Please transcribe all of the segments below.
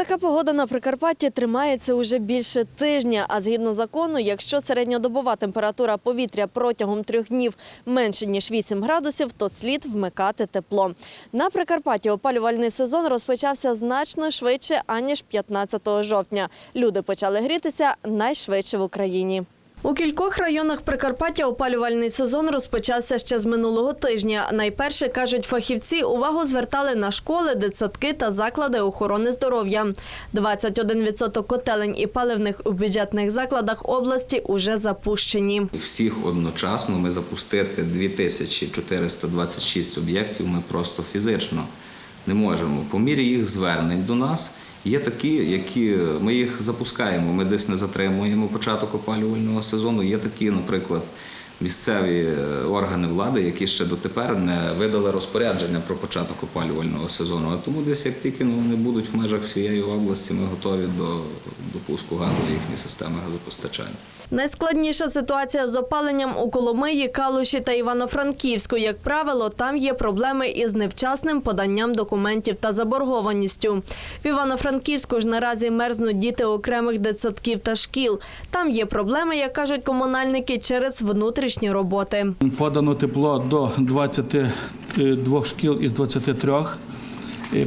Така погода на Прикарпатті тримається уже більше тижня. А згідно закону, якщо середньодобова температура повітря протягом трьох днів менше ніж 8 градусів, то слід вмикати тепло. На Прикарпатті опалювальний сезон розпочався значно швидше аніж 15 жовтня. Люди почали грітися найшвидше в Україні. У кількох районах Прикарпаття опалювальний сезон розпочався ще з минулого тижня. Найперше кажуть фахівці, увагу звертали на школи, дитсадки та заклади охорони здоров'я. 21% котелень і паливних у бюджетних закладах області уже запущені. Всіх одночасно ми запустити 2426 об'єктів ми просто фізично не можемо. По мірі їх звернень до нас є такі, які ми їх запускаємо. Ми десь не затримуємо початок опалювального сезону. Є такі, наприклад, місцеві е, органи влади, які ще дотепер не видали розпорядження про початок опалювального сезону. А тому десь як тільки ну, вони будуть в межах всієї області, ми готові до, до пуску газу їхні системи газопостачання. Найскладніша ситуація з опаленням у Коломиї, Калуші та Івано-Франківську. Як правило, там є проблеми із невчасним поданням документів та заборгованістю. В Івано-Франківську ж наразі мерзнуть діти окремих дитсадків та шкіл. Там є проблеми, як кажуть комунальники, через внутрішні роботи. Подано тепло до 22 шкіл із 23.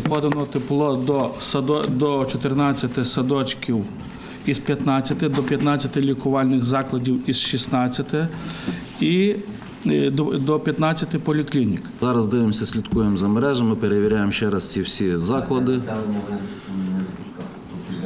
Подано тепло до, садо, до 14 садочків із 15, до 15 лікувальних закладів із 16 і до, до 15 поліклінік. Зараз дивимося, слідкуємо за мережами, перевіряємо ще раз ці всі заклади.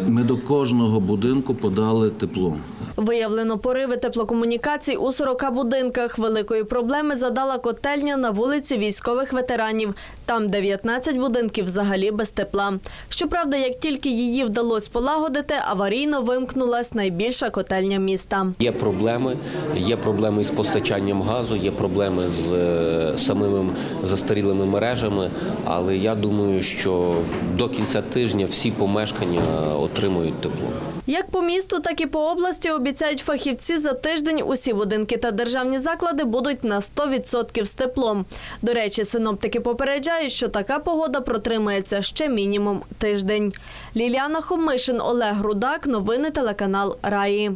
Ми до кожного будинку подали тепло. Виявлено пориви теплокомунікацій у 40 будинках. Великої проблеми задала котельня на вулиці військових ветеранів. Там 19 будинків взагалі без тепла. Щоправда, як тільки її вдалося полагодити, аварійно вимкнулась найбільша котельня міста. Є проблеми, є проблеми із постачанням газу, є проблеми з е, самими застарілими мережами. Але я думаю, що до кінця тижня всі помешкання отримують тепло. Як по місту, так і по області обіцяють фахівці за тиждень усі будинки та державні заклади будуть на 100% з теплом. До речі, синоптики попереджають, що така погода протримається ще мінімум тиждень. Ліліана Хомишин, Олег Рудак. Новини телеканал Раї.